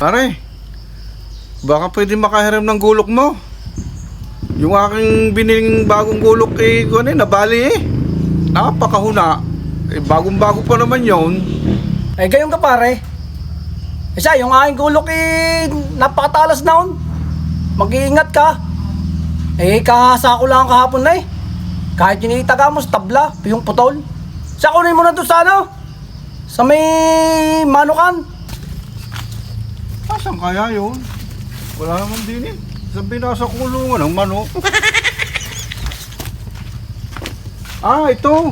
Pare, baka pwede makahiram ng gulok mo. Yung aking biniling bagong gulok eh, ano nabali eh. Napakahuna. Eh, bagong-bago pa naman yon. Eh, gayon ka pare. Eh, siya, yung aking gulok eh, napakatalas na on. Mag-iingat ka. Eh, kahasa ko lang kahapon na eh. Kahit initaga mo sa tabla, yung putol. Siya, kunin mo na to sa ano? Sa may manukan. Asan kaya yun? Wala naman din eh. Sabi nasa kulungan ng manok. ah, ito.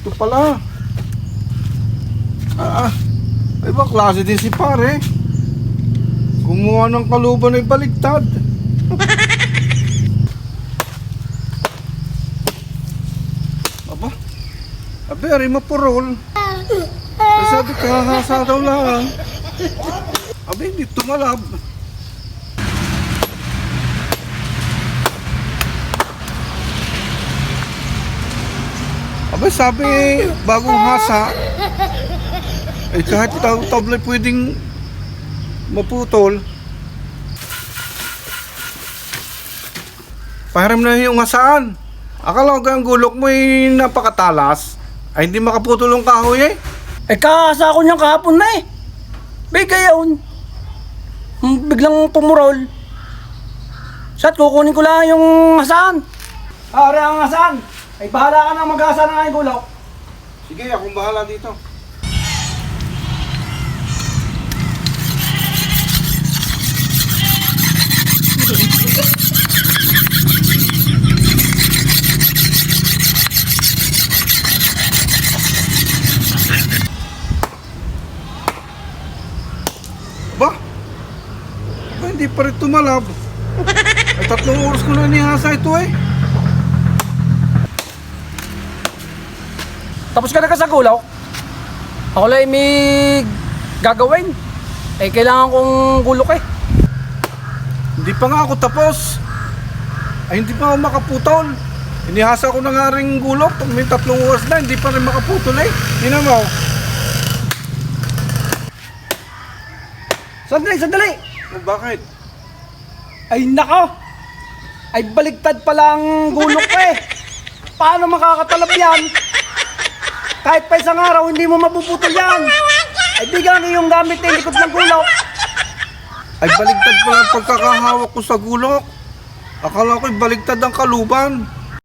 Ito pala. Ah, ah. Ibang klase din si pare. Kumuha ng kaluban ay baligtad. Aba, abe, ari mapurol. Sabi kahasa daw lang. Abe, hindi tumalab. Abe, sabi, bagong hasa. Eh, kahit tab tablet pwedeng maputol. Pahiram na yung hasaan. Akala ko ang gulok mo ay napakatalas. Ay, hindi makaputol ang kahoy eh. Eh, kahasa ko niyang kahapon na eh. Bigay yun. Hmm, Biglang pumurol. Sat, kukunin ko lang yung hasan. Pare ang hasan. Ay, bahala ka nang mag-asa ng gulok. Sige, akong bahala dito. Hindi pa rin tumalab. Ay, tatlong oras ko na nihasa ito eh. Tapos ka na ka sa gulok. Ako lang may gagawin. Eh, kailangan kong gulok eh. Hindi pa nga ako tapos. Ay, hindi pa ako makaputol. Inihasa ko na nga rin gulok. May tatlong oras na, hindi pa rin makaputol eh. Tingnan mo. Sandali, sandali! Bakit? Ay, nako! Ay, baligtad pala ang gulok ko eh. Paano makakatalab yan? Kahit pa isang araw, hindi mo mapuputol yan. Ay, bigyan iyong gamit na likod ng gulok. Ay, baligtad pa lang pagkakahawak ko sa gulok. Akala ko'y baligtad ang kaluban.